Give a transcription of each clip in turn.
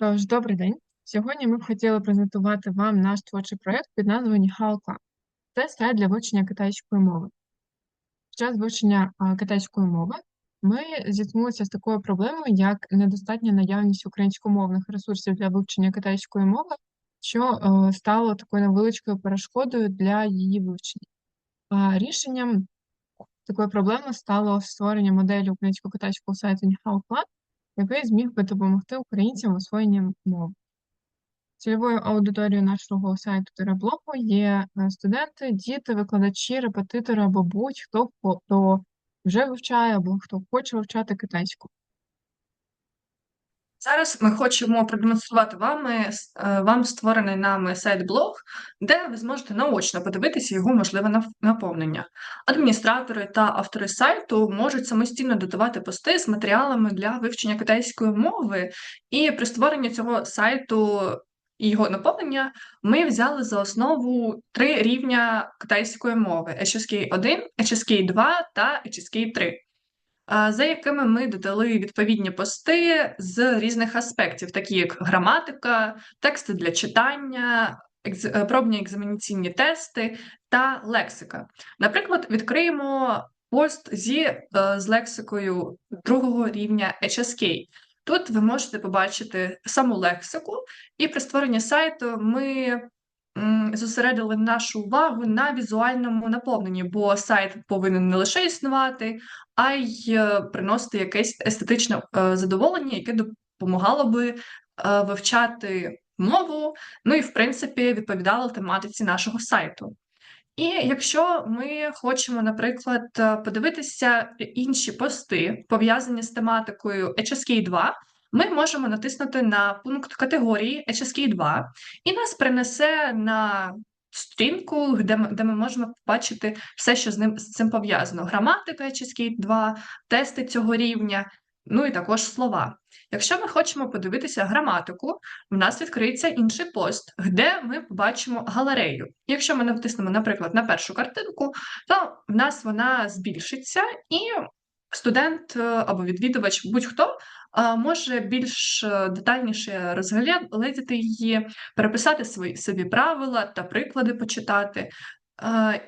Тож, добрий день. Сьогодні ми б хотіли презентувати вам наш творчий проєкт під назвою Ніхао Клаб. Це сайт для вивчення китайської мови. Під час вивчення китайської мови ми зіткнулися з такою проблемою, як недостатня наявність українськомовних ресурсів для вивчення китайської мови, що е, стало такою невеличкою перешкодою для її вивчення. Рішенням такої проблеми стало створення моделі українсько-китайського сайту Ніхао Клаб, який зміг би допомогти українцям в освоєнні мови. Цільовою аудиторією нашого сайту Тереблогу є е, студенти, діти, викладачі, репетитори або будь-хто, хто- хто вже вивчає або хто хоче вивчати китайську. Зараз ми хочемо продемонструвати вами, с- е, вам створений нами сайт-блог, де ви зможете наочно подивитися його можливе наповнення. Адміністратори та автори сайту можуть самостійно додавати пости з матеріалами для вивчення китайської мови, і при створенні цього сайту і його наповнення ми взяли за основу три рівня китайської мови: HSK 1, HSK 2 та HSK 3 а, за якими ми додали відповідні пости з різних аспектів, такі як граматика, тексти для читання, е, пробні екзаменаційні тести та лексика. Наприклад, відкриємо пост зі е, з лексикою другого рівня HSK. Тут ви можете побачити саму лексику, і при створенні сайту ми зосередили нашу увагу на візуальному наповненні, бо сайт повинен не лише існувати, а й е, приносити якесь естетичне е, задоволення, яке допомагало би е, вивчати мову, ну і в принципі відповідало тематиці нашого сайту. І якщо ми хочемо, наприклад, подивитися інші пости, пов'язані з тематикою HSK 2, ми можемо натиснути на пункт категорії HSK 2, і нас принесе на сторінку, де ми, де ми можемо побачити все, що з ним з цим пов'язано: граматика HSK 2, тести цього рівня, ну і також слова. Якщо ми хочемо подивитися граматику, в нас відкриється інший пост, де ми побачимо галерею. Якщо ми натиснемо, наприклад, на першу картинку, то в нас вона збільшиться, і студент е, або відвідувач, будь-хто може більш е, детальніше розглядати її, переписати свої собі правила та приклади почитати.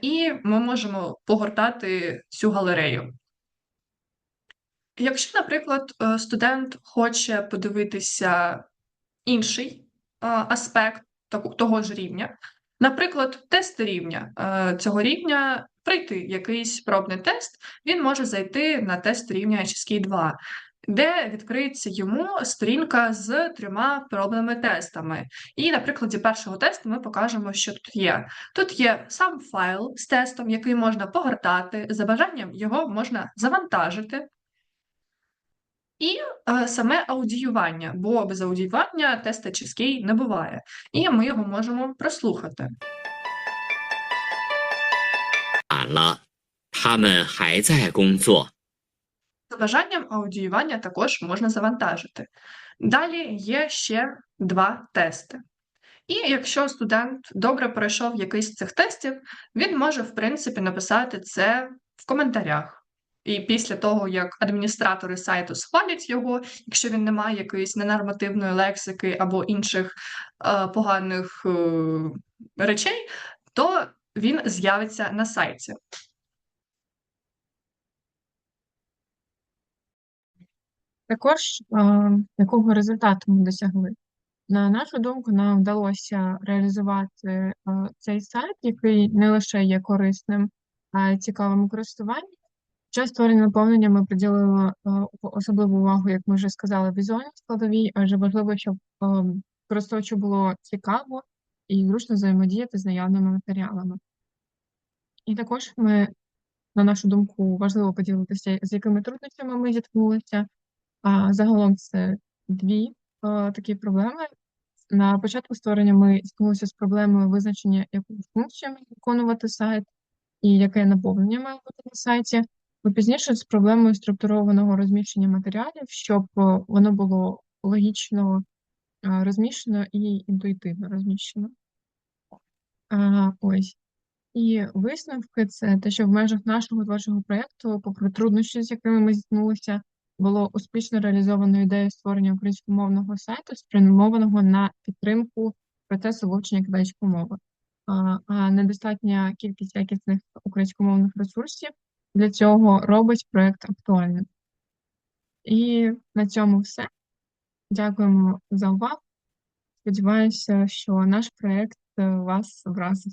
І ми можемо погортати цю галерею. Якщо, наприклад, е, студент хоче подивитися інший аспект того ж рівня, наприклад, тест рівня е, цього рівня, пройти якийсь пробний тест, він може зайти на тест рівня HSK 2, де відкриється йому сторінка з трьома пробними тестами. І на прикладі першого тесту ми покажемо, що тут є. Тут є сам файл з тестом, який можна погортати, за бажанням його можна завантажити. І е, саме аудіювання, бо без аудіювання тест HSK не буває. І ми його можемо прослухати. 晚了，他们还在工作。 За бажанням аудіювання також можна завантажити. Далі є ще два тести. І якщо студент добре пройшов якийсь з цих тестів, він може, в принципі, написати це в коментарях. І після того, як адміністратори сайту схвалять його, якщо він не має якоїсь ненормативної лексики або інших е, поганих е, речей, то він з'явиться на сайті. Також е, якого результату ми досягли? На нашу думку, нам вдалося реалізувати е, цей сайт, який не лише є корисним, а й цікавим у користуванні. Час створення наповнення ми приділили е, особливу увагу, як ми вже сказали, візуальній складовій, адже важливо, щоб е, користувачу було цікаво і зручно взаємодіяти з наявними матеріалами. І також ми, на нашу думку, важливо поділитися, з якими труднощами ми зіткнулися. А загалом це дві е, такі проблеми. На початку створення ми зіткнулися з проблемою визначення, яку функцію має виконувати сайт і яке наповнення має бути на сайті. А пізніше з проблемою структурованого розміщення матеріалів, щоб е, воно було логічно е, розміщено і інтуїтивно розміщено. А, ось. І висновки це те, що в межах нашого творчого проєкту, попри труднощі, з якими ми зіткнулися, було успішно реалізовано ідею створення українськомовного сайту, спрямованого на підтримку процесу вивчення китайської мови. А, недостатня кількість якісних українськомовних ресурсів для цього робить проект актуальним. І на цьому все. Дякуємо за увагу. Сподіваюся, що наш проект е, вас вразив.